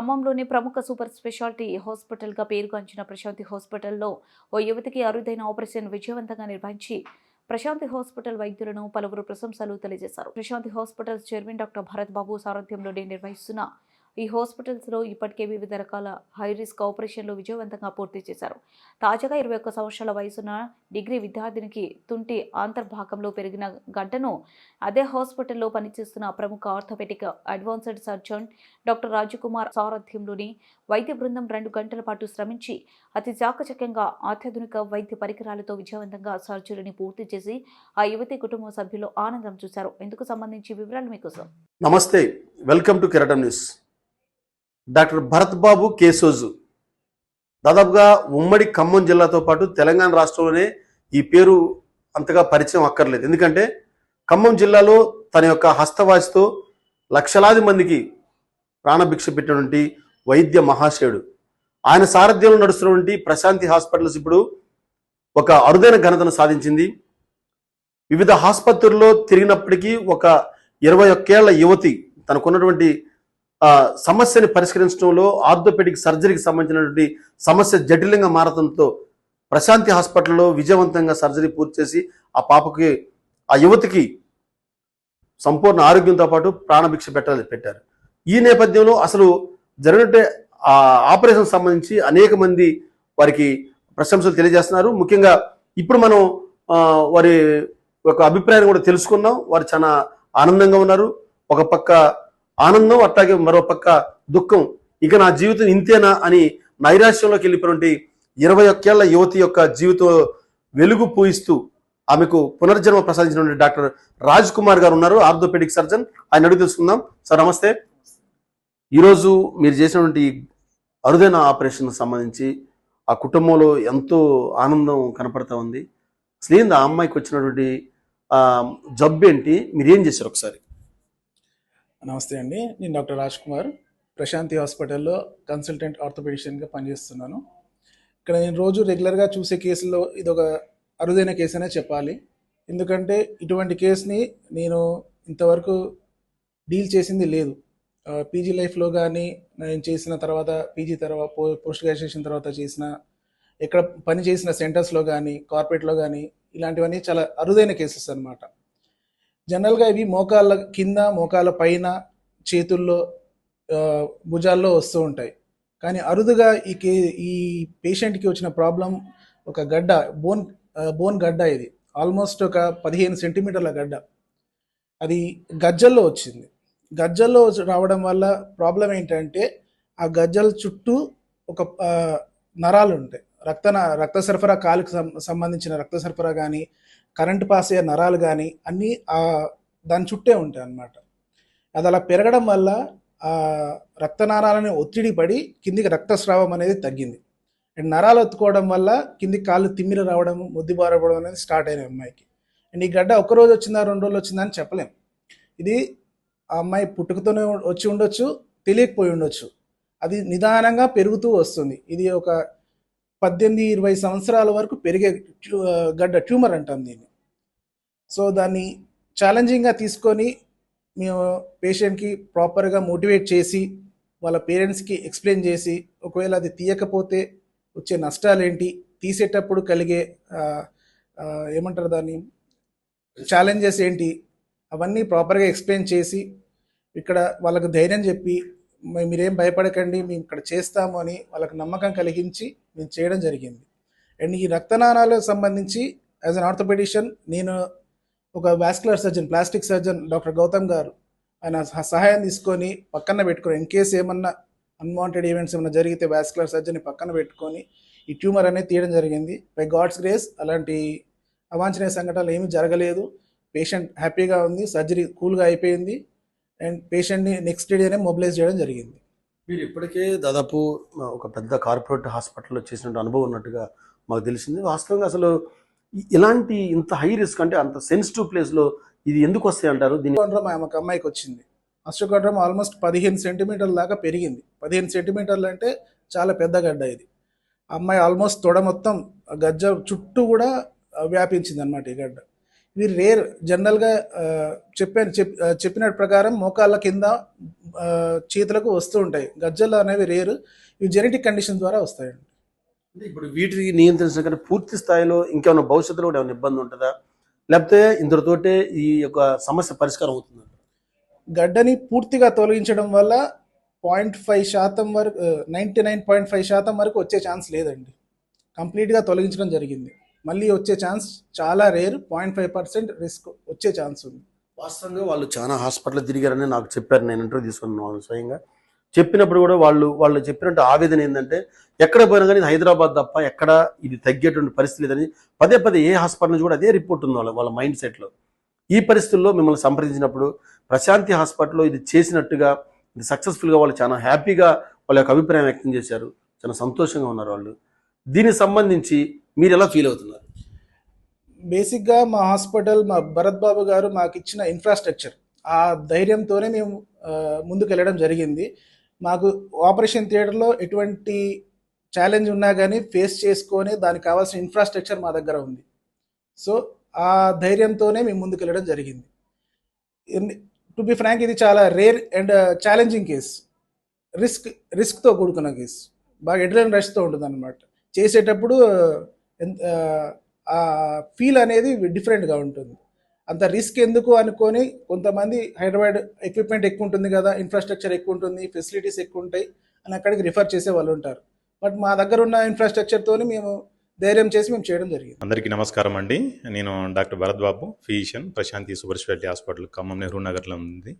ఖమ్మంలోని ప్రముఖ super speciality హాస్పిటల్గా పేరుగాంచిన ప్రశాంతి హాస్పిటల్లో ఓ యువతికి అరుదైన ఆపరేషన్ విజయవంతంగా నిర్వహించి ప్రశాంతి హాస్పిటల్ వైద్యులను పలువురు ప్రశంసలు తెలియజేశారు. Prashanti hospital chairman doctor Bharat Babu సారథ్యంలోనే నిర్వహిస్తున్న ఈ హాస్పిటల్స్లో ఇప్పటికే వివిధ రకాల హై రిస్క్ ఆపరేషన్లు విజయవంతంగా పూర్తి చేశారు. తాజాగా ఇరవై ఒక్క సంవత్సరాల వయసున్న డిగ్రీ విద్యార్థినికి తుంటి ఆంతర్భాగంలో పెరిగిన గంటను అదే హాస్పిటల్లో పనిచేస్తున్న ప్రముఖ orthopaedic advanced surgeon doctor Rajkumar సారథ్యంలోని వైద్య బృందం రెండు గంటల పాటు శ్రమించి అతి చాకచక్యంగా అత్యాధునిక వైద్య పరికరాలతో విజయవంతంగా సర్జరీని పూర్తి చేసి ఆ యువతి కుటుంబ సభ్యులు ఆనందం చూశారు. ఇందుకు సంబంధించి వివరాలు మీకోసం. నమస్తే. Welcome to Keratam news. Doctor Bharat Babu Kesoju దాదాపుగా ఉమ్మడి ఖమ్మం జిల్లాతో పాటు తెలంగాణ రాష్ట్రంలోనే ఈ పేరు అంతగా పరిచయం అక్కర్లేదు. ఎందుకంటే ఖమ్మం జిల్లాలో తన యొక్క హస్తవాసితో లక్షలాది మందికి ప్రాణభిక్ష పెట్టినటువంటి వైద్య మహాశయుడు. ఆయన సారథ్యంలో నడుస్తున్నటువంటి ప్రశాంతి హాస్పిటల్స్ ఇప్పుడు ఒక అరుదైన ఘనతను సాధించింది. వివిధ ఆసుపత్రుల్లో తిరిగినప్పటికీ ఒక ఇరవై ఒక్కేళ్ళ యువతి తనకున్నటువంటి సమస్యని పరిష్కరించడంలో ఆర్థోపెడిక్ సర్జరీకి సంబంధించినటువంటి సమస్య జటిలంగా మారడంతో ప్రశాంతి హాస్పిటల్లో విజయవంతంగా సర్జరీ పూర్తి చేసి ఆ పాపకి ఆ యువతికి సంపూర్ణ ఆరోగ్యంతో పాటు ప్రాణభిక్ష పెట్టాలి పెట్టారు. ఈ నేపథ్యంలో అసలు జరిగినట్టే ఆ ఆపరేషన్ సంబంధించి అనేక మంది వారికి ప్రశంసలు తెలియజేస్తున్నారు. ముఖ్యంగా ఇప్పుడు మనం వారి ఒక అభిప్రాయాన్ని కూడా తెలుసుకున్నాం. వారు చాలా ఆనందంగా ఉన్నారు. ఒక పక్క ఆనందం అట్లాగే మరో పక్క దుఃఖం. ఇక నా జీవితం ఇంతేనా అని నైరాశ్యంలోకి వెళ్ళిపోయినటువంటి ఇరవై ఒక్కేళ్ళ యువతి యొక్క జీవితం వెలుగు పూయిస్తూ ఆమెకు పునర్జన్మ ప్రసాదించినటువంటి డాక్టర్ రాజ్ కుమార్ గారు ఉన్నారు ఆర్థోపెడిక్ సర్జన్. ఆయన అడిగి తెలుసుకుందాం. సార్ నమస్తే. ఈరోజు మీరు చేసినటువంటి అరుదైన ఆపరేషన్ సంబంధించి ఆ కుటుంబంలో ఎంతో ఆనందం కనపడతా ఉంది. అసలు ఏంది ఆ అమ్మాయికి వచ్చినటువంటి జబ్బు ఏంటి? మీరు ఏం చేశారు ఒకసారి? నమస్తే అండి. నేను డాక్టర్ రాజ్ కుమార్ ప్రశాంతి హాస్పిటల్లో కన్సల్టెంట్ ఆర్థోపెడిషియన్గా పనిచేస్తున్నాను. ఇక్కడ నేను రోజు రెగ్యులర్గా చూసే కేసుల్లో ఇది ఒక అరుదైన కేసు అనే చెప్పాలి. ఎందుకంటే ఇటువంటి కేసుని నేను ఇంతవరకు డీల్ చేసింది లేదు. పీజీ లైఫ్లో కానీ నేను చేసిన తర్వాత పీజీ తర్వాత పో పోస్ట్ గ్రాడ్యుయేషన్ తర్వాత చేసిన ఎక్కడ పని చేసిన సెంటర్స్లో కానీ కార్పొరేట్లో కానీ ఇలాంటివన్నీ చాలా అరుదైన కేసెస్ అన్నమాట. జనరల్గా ఇవి మోకాళ్ళ కింద మోకాళ్ళ పైన చేతుల్లో భుజాల్లో వస్తూ ఉంటాయి. కానీ అరుదుగా ఈ కే ఈ పేషెంట్కి వచ్చిన ప్రాబ్లం ఒక గడ్డ బోన్ బోన్ గడ్డ ఇది. ఆల్మోస్ట్ ఒక పదిహేను సెంటీమీటర్ల గడ్డ. అది గజ్జల్లో వచ్చింది. గజ్జల్లో వచ్చి- రావడం వల్ల ప్రాబ్లం ఏంటంటే ఆ గజ్జల చుట్టూ ఒక నరాలు ఉంటాయి. రక్త రక్త సరఫరా కాలుకు సం- సంబంధించిన రక్త సరఫరా కానీ కరెంట్ పాస్ అయ్యే నరాలు కానీ అన్నీ దాని చుట్టే ఉంటాయి అన్నమాట. అది అలా పెరగడం వల్ల ఆ రక్తనాళాలని ఒత్తిడి పడి కిందికి రక్తస్రావం అనేది తగ్గింది. అండ్ నరాలు ఒత్తుకోవడం వల్ల కిందికి కాళ్ళు తిమ్మిర రావడం ముద్దిబారవడం అనేది స్టార్ట్ అయినాయి అమ్మాయికి. అండ్ ఈ గడ్డ ఒక రోజు వచ్చిందా రెండు రోజులు వచ్చిందా అని చెప్పలేం. ఇది ఆ అమ్మాయి పుట్టుకతోనే వచ్చి ఉండొచ్చు తెలియకపోయి ఉండొచ్చు. అది నిదానంగా పెరుగుతూ వస్తుంది. ఇది ఒక పద్దెనిమిది ఇరవై సంవత్సరాల వరకు పెరిగే గడ్డ ట్యూమర్ అంటాం దీన్ని. సో దాన్ని ఛాలెంజింగ్గా తీసుకొని మేము పేషెంట్కి ప్రాపర్గా మోటివేట్ చేసి వాళ్ళ పేరెంట్స్కి ఎక్స్ప్లెయిన్ చేసి ఒకవేళ అది తీయకపోతే వచ్చే నష్టాలు ఏంటి తీసేటప్పుడు కలిగే ఏమంటారు దాన్ని? ఛాలెంజెస్ ఏంటి? అవన్నీ ప్రాపర్గా ఎక్స్ప్లెయిన్ చేసి ఇక్కడ వాళ్ళకు ధైర్యం చెప్పి మీరేం భయపడకండి మేము ఇక్కడ చేస్తాము అని వాళ్ళకి నమ్మకం కలిగించి మేము చేయడం జరిగింది. అండ్ ఈ రక్తనాళాలకు సంబంధించి యాజ్ అన్ ఆర్థోపెడిషియన్ నేను ఒక vascular surgeon plastic surgeon doctor Gautam garu ఆయన సహ- సహాయం తీసుకొని పక్కన పెట్టుకొని ఇన్ కేస్ ఏమన్నా అన్వాంటెడ్ ఈవెంట్స్ ఏమైనా జరిగితే వాస్కులర్ సర్జన్ పక్కన పెట్టుకొని ఈ ట్యూమర్ అనేది తీయడం జరిగింది. బై గాడ్స్ గ్రేస్ అలాంటి అవాంఛనీయ సంఘటనలు ఏమీ జరగలేదు. పేషెంట్ హ్యాపీగా ఉంది సర్జరీ కూల్గా అయిపోయింది. అండ్ పేషెంట్ని నెక్స్ట్ డేనే మొబిలైజ్ చేయడం జరిగింది. మీరు ఇప్పటికే దాదాపు ఒక పెద్ద కార్పొరేట్ హాస్పిటల్లో చేసిన అనుభవం ఉన్నట్టుగా మాకు తెలిసింది. వాస్తవంగా అసలు ఇలాంటి ఇంత హై రిస్క్ అంటే అంత సెన్సిటివ్ ప్లేస్లో ఇది ఎందుకు వస్తాయి అంటారు? దీని అస్టోకాండ్రమ్ ఆమె ఒక అమ్మాయికి వచ్చింది. అస్టోకాండ్రమ్ ఆల్మోస్ట్ పదిహేను సెంటీమీటర్ల దాకా పెరిగింది. పదిహేను సెంటీమీటర్లు అంటే చాలా పెద్ద గడ్డ ఇది. అమ్మాయి ఆల్మోస్ట్ తొడ మొత్తం గజ్జ చుట్టూ కూడా వ్యాపించింది అనమాట ఈ గడ్డ. ఇవి రేర్ జనరల్గా చెప్పాను చెప్ చెప్పిన ప్రకారం మోకాళ్ళ కింద చేతులకు వస్తూ ఉంటాయి. గజ్జలు అనేవి రేరు ఇవి జెనెటిక్ కండిషన్ ద్వారా వస్తాయండి. ఇప్పుడు వీటిని నియంత్రించడం కంటే పూర్తి స్థాయిలో ఇంకేమైనా భవిష్యత్తులో కూడా ఏమైనా ఇబ్బంది ఉంటుందా? లేకపోతే ఇందుతోటే ఈ యొక్క సమస్య పరిష్కారం అవుతుంది? గడ్డని పూర్తిగా తొలగించడం వల్ల పాయింట్ ఫైవ్ శాతం వరకు నైంటీ నైన్ పాయింట్ ఫైవ్ శాతం వరకు వచ్చే ఛాన్స్ లేదండి. కంప్లీట్గా తొలగించడం జరిగింది. మళ్ళీ వచ్చే ఛాన్స్ చాలా rare point five percent risk వచ్చే ఛాన్స్ ఉంది. వాస్తవంగా వాళ్ళు చాలా హాస్పిటల్ తిరిగారని నాకు చెప్పారు నేను ఇంటర్వ్యూ తీసుకున్నాను వాళ్ళు స్వయంగా. చెప్పినప్పుడు కూడా వాళ్ళు వాళ్ళు చెప్పినట్టు ఆవేదన ఏంటంటే ఎక్కడ పోయినా కానీ హైదరాబాద్ తప్ప ఎక్కడ ఇది తగ్గేటువంటి పరిస్థితి లేదని పదే పదే ఏ హాస్పిటల్ నుంచి కూడా అదే రిపోర్ట్ ఉంది వాళ్ళ వాళ్ళ మైండ్ సెట్లో ఈ పరిస్థితుల్లో మిమ్మల్ని సంప్రదించినప్పుడు ప్రశాంతి హాస్పిటల్లో ఇది చేసినట్టుగా ఇది సక్సెస్ఫుల్గా వాళ్ళు చాలా హ్యాపీగా వాళ్ళ యొక్క అభిప్రాయం వ్యక్తం చేశారు. చాలా సంతోషంగా ఉన్నారు వాళ్ళు. దీనికి సంబంధించి మీరు ఎలా ఫీల్ అవుతున్నారు? బేసిక్గా మా హాస్పిటల్ మా భరత్ బాబు గారు మాకు ఇచ్చిన ఇన్ఫ్రాస్ట్రక్చర్ ఆ ధైర్యంతోనే మేము ముందుకు వెళ్ళడం జరిగింది. మాకు ఆపరేషన్ థియేటర్లో ఎటువంటి ఛాలెంజ్ ఉన్నా కానీ ఫేస్ చేసుకొని దానికి కావాల్సిన ఇన్ఫ్రాస్ట్రక్చర్ మా దగ్గర ఉంది. సో ఆ ధైర్యంతోనే మేము ముందుకు వెళ్ళడం జరిగింది టు బి ఫ్రాంక్ ఇది చాలా rare and challenging case. Risk రిస్క్తో కూడుకున్న కేసు. బాగా ఎడ్రెన్ రష్తో ఉంటుంది అనమాట చేసేటప్పుడు ఫీల్ అనేది డిఫరెంట్గా ఉంటుంది. అంత రిస్క్ ఎందుకు అనుకొని కొంతమంది హైదరాబాద్ ఎక్విప్మెంట్ ఎక్కువ ఉంటుంది కదా ఇన్ఫ్రాస్ట్రక్చర్ ఎక్కువ ఉంటుంది ఫెసిలిటీస్ ఎక్కువ ఉంటాయి అని అక్కడికి రిఫర్ చేసే వాళ్ళు ఉంటారు. బట్ మా దగ్గర ఉన్న ఇన్ఫ్రాస్ట్రక్చర్తోని మేము ధైర్యం చేసి మేము చేయడం జరిగింది. అందరికీ నమస్కారం అండి. నేను doctor Bharat Babu physician Prashanti super speciality hospital Khammam Nehru నగర్లో ఉంది.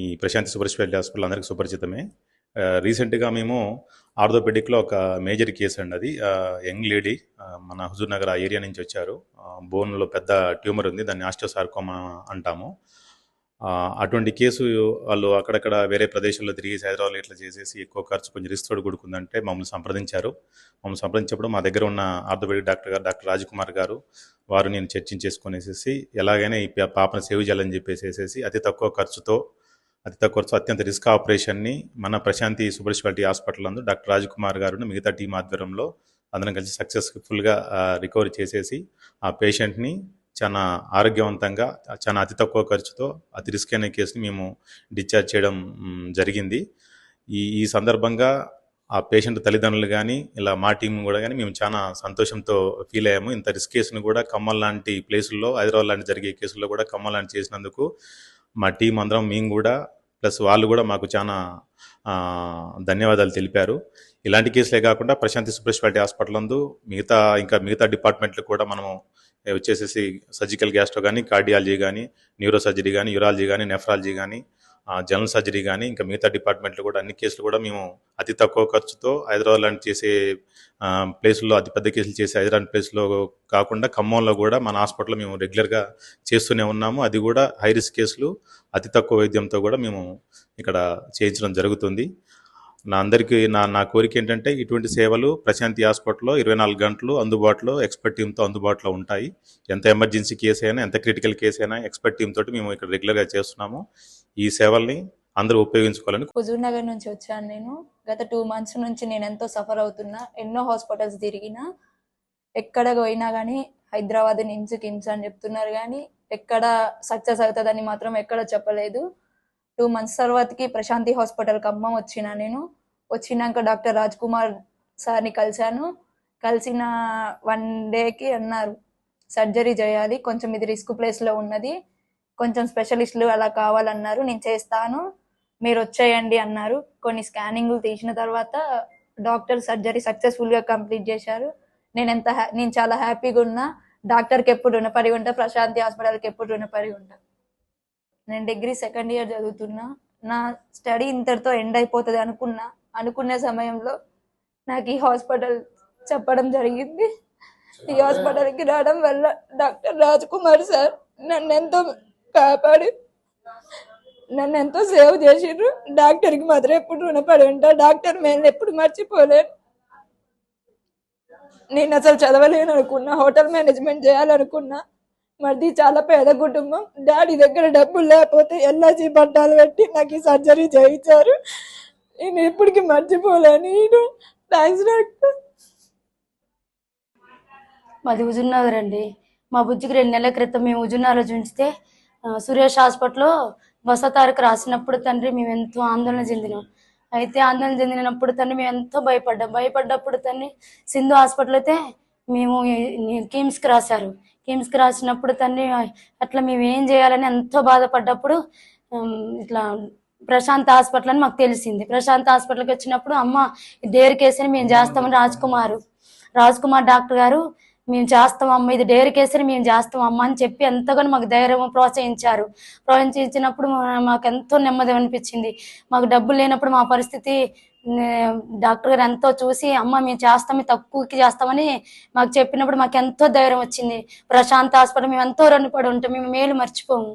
ఈ ప్రశాంతి సూపర్ స్పెషాలిటీ హాస్పిటల్ అందరికీ సుపరిచితమే. రీసెంట్గా మేము ఆర్థోపెడిక్లో ఒక మేజర్ కేసు అండి అది. యంగ్ లేడీ మన హుజూర్ నగర్ ఆ ఏరియా నుంచి వచ్చారు. బోన్లో పెద్ద ట్యూమర్ ఉంది దాన్ని ఆస్టోసార్కోమా అంటాము. అటువంటి కేసు వాళ్ళు అక్కడక్కడ వేరే ప్రదేశాల్లో తిరిగి హైదరాబాద్ ఇట్లా చేసేసి ఎక్కువ ఖర్చు కొంచెం రిస్క్ తోడు కూడుకుందంటే మమ్మల్ని సంప్రదించారు. మమ్మల్ని సంప్రదించినప్పుడు మా దగ్గర ఉన్న orthopaedic doctor garu doctor Rajkumar garu వారు నేను చర్చించేసుకునేసేసి ఎలాగైనా ఈ పాపను సేవ్ చేయాలని చెప్పేసేసి అతి తక్కువ ఖర్చుతో అతి తక్కువ ఖర్చు అత్యంత రిస్క్ ఆపరేషన్ని మన ప్రశాంతి సూపర్ స్పెషాలిటీ హాస్పిటల్ నందు డాక్టర్ రాజకుమార్ గారు మిగతా టీం ఆధ్వర్యంలో అందరం కలిసి సక్సెస్ఫుల్గా రికవరీ చేసేసి ఆ పేషెంట్ని చాలా ఆరోగ్యవంతంగా చాలా అతి తక్కువ ఖర్చుతో అతి రిస్క్ అయిన కేసుని మేము డిశ్చార్జ్ చేయడం జరిగింది. ఈ ఈ సందర్భంగా ఆ పేషెంట్ తల్లిదండ్రులు కానీ ఇలా మా టీం కూడా కానీ మేము చాలా సంతోషంతో ఫీల్ అయ్యాము. ఇంత రిస్క్ కేసును కూడా ఖమ్మం లాంటి ప్లేసుల్లో హైదరాబాద్ లాంటి జరిగే కేసుల్లో కూడా ఖమ్మం లాంటి చేసినందుకు మా టీం అందరం మేము కూడా ప్లస్ వాళ్ళు కూడా మాకు చాలా ధన్యవాదాలు తెలిపారు. ఇలాంటి కేసులే కాకుండా ప్రశాంతి సూపర్ స్పెషాలిటీ హాస్పిటల్ నందు మిగతా ఇంకా మిగతా డిపార్ట్మెంట్లు కూడా మనము వచ్చేసేసి సర్జికల్ గ్యాస్ట్రో కానీ కార్డియాలజీ కానీ న్యూరో సర్జరీ కానీ యూరాలజీ కానీ నెఫ్రాలజీ కానీ జనరల్ సర్జరీ కానీ ఇంకా మిగతా డిపార్ట్మెంట్లు కూడా అన్ని కేసులు కూడా మేము అతి తక్కువ ఖర్చుతో హైదరాబాద్ లాంటి చేసే ప్లేస్లో అతిపెద్ద అతి పెద్ద కేసులు చేసే హైదరాబాద్ ప్లేస్లో కాకుండా ఖమ్మంలో కూడా మన హాస్పిటల్లో మేము రెగ్యులర్గా చేస్తూనే ఉన్నాము. అది కూడా హై రిస్క్ కేసులు అతి తక్కువ వైద్యంతో కూడా మేము ఇక్కడ చేయించడం జరుగుతుంది. నా అందరికీ నా నా కోరిక ఏంటంటే ఇటువంటి సేవలు ప్రశాంతి హాస్పిటల్లో ఇరవై నాలుగు గంటలు అందుబాటులో ఎక్స్పర్ట్ టీంతో అందుబాటులో ఉంటాయి. ఎంత ఎమర్జెన్సీ కేసు అయినా ఎంత క్రిటికల్ కేసు అయినా ఎక్స్పర్ట్ టీం తోటి మేము ఇక్కడ రెగ్యులర్గా చేస్తున్నాము. ఈ సేవల్ని అందరూ ఉపయోగించుకోవాలని హుజూర్ నగర్ నుంచి వచ్చాను నేను. గత టూ మంత్స్ నుంచి నేను ఎంతో సఫర్ అవుతున్నా. ఎన్నో హాస్పిటల్స్ తిరిగినా ఎక్కడ పోయినా కానీ హైదరాబాద్ నిమ్స్ కిమ్స్ అని చెప్తున్నారు కానీ ఎక్కడ సక్సెస్ అవుతుందని మాత్రం ఎక్కడ చెప్పలేదు. టూ మంత్స్ తర్వాతకి ప్రశాంతి హాస్పిటల్ ఖమ్మం వచ్చిన నేను. వచ్చినాక డాక్టర్ రాజ్ కుమార్ సార్ని కలిశాను. కలిసిన వన్ డేకి అన్నారు సర్జరీ చేయాలి కొంచెం ఇది రిస్క్ ప్లేస్లో ఉన్నది. కొంచెం స్పెషలిస్టులు అలా కావాలన్నారు నేను చేస్తాను మీరు వచ్చేయండి అన్నారు. కొన్ని స్కానింగ్లు తీసిన తర్వాత డాక్టర్ సర్జరీ సక్సెస్ఫుల్గా కంప్లీట్ చేశారు. నేను ఎంత నేను చాలా హ్యాపీగా ఉన్నా. డాక్టర్కి ఎప్పుడు రుణపడి ఉంటా ప్రశాంతి హాస్పిటల్కి ఎప్పుడు రుణపడి ఉంటా. నేను డిగ్రీ సెకండ్ ఇయర్ చదువుతున్నా. నా స్టడీ ఇంతటితో ఎండ్ అయిపోతుంది అనుకున్నా. అనుకునే సమయంలో నాకు ఈ హాస్పిటల్ చెప్పడం జరిగింది. ఈ హాస్పిటల్కి రావడం వల్ల డాక్టర్ రాజ్ కుమార్ సార్ నన్ను ఎంతో కాపాడి. నన్ను ఎంతో సేవ్ చేసిండ్రు. డాక్టర్కి మాత్రం ఎప్పుడు రుణపడి ఉంటా డాక్టర్ మేము ఎప్పుడు మర్చిపోలేను నేను అసలు చదవలేను అనుకున్నా. హోటల్ మేనేజ్మెంట్ చేయాలనుకున్నా. మరిది చాలా పేద కుటుంబం. డాడీ దగ్గర డబ్బులు లేకపోతే ఎల్ఐసి పట్టాలు పెట్టి నాకు ఈ సర్జరీ చేయించారు. నేను ఎప్పటికీ మర్చిపోలేను నేను థ్యాంక్స్ డాక్టర్. మాది హుజూర్నగర్ అండి. మా బుజ్జికి రెండు నెలల క్రితం మేము ఉజునాలో చూస్తే సురేష్ హాస్పిటల్లో వసతారకు రాసినప్పుడు తండ్రి మేము ఎంతో ఆందోళన చెందినాం. అయితే ఆందోళన చెందినప్పుడు తండ్రి మేము ఎంతో భయపడ్డాం. భయపడ్డప్పుడు తండ్రి సింధు హాస్పిటల్ అయితే మేము కిమ్స్కి రాశారు. కిమ్స్కి రాసినప్పుడు తండ్రి అట్లా మేము ఏం చేయాలని ఎంతో బాధపడ్డప్పుడు ఇట్లా ప్రశాంత్ హాస్పిటల్ అని మాకు తెలిసింది. ప్రశాంత్ హాస్పిటల్కి వచ్చినప్పుడు అమ్మ డేర్ కేసుని మేము చేస్తామని రాజ్ కుమార్ రాజ్ కుమార్ డాక్టర్ గారు మేము చేస్తాం అమ్మ ఇది డేర్ కేసుని మేము చేస్తాం అమ్మ అని చెప్పి ఎంతగానో మాకు ధైర్యం ప్రోత్సహించారు. ప్రోత్సహించినప్పుడు మాకు ఎంతో నెమ్మది అనిపించింది. మాకు డబ్బులు లేనప్పుడు మా పరిస్థితి డాక్టర్ గారు ఎంతో చూసి అమ్మ మేము చేస్తాం తక్కువకి చేస్తామని మాకు చెప్పినప్పుడు మాకు ఎంతో ధైర్యం వచ్చింది. ప్రశాంత్ హాస్పిటల్ మేము ఎంతో రుణపడి ఉంటాం మేము మేలు మర్చిపోము.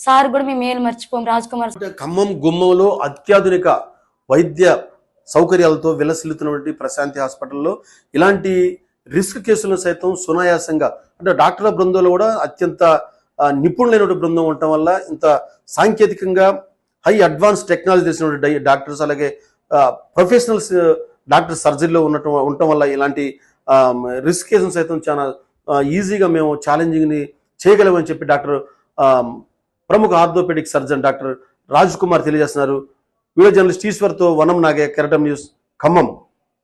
సార్ కూడా మేము మేలు మర్చిపోము రాజ్ కుమార్ ఖమ్మం గుమ్మంలో అత్యాధునిక వైద్య సౌకర్యాలతో విలసిల్లుతున్నటువంటి ప్రశాంతి హాస్పిటల్లో ఇలాంటి రిస్క్ కేసులను సైతం సునాయాసంగా అంటే డాక్టర్ల బృందంలో కూడా అత్యంత నిపుణులైనటువంటి బృందం ఉండటం వల్ల ఇంత సాంకేతికంగా హై అడ్వాన్స్ టెక్నాలజీ తెలిసినటువంటి డాక్టర్స్ అలాగే ప్రొఫెషనల్స్ డాక్టర్ సర్జరీలో ఉండటం ఉండటం వల్ల ఇలాంటి రిస్క్ కేసులు సైతం చాలా ఈజీగా మేము ఛాలెంజింగ్ని చేయగలమని చెప్పి డాక్టర్ ప్రముఖ orthopaedic surgeon doctor Raj Kumar తెలియజేస్తున్నారు. వీడియో జర్నలిస్ట్ ఈశ్వర్తో వనం నాగే కెరటం న్యూస్ ఖమ్మం.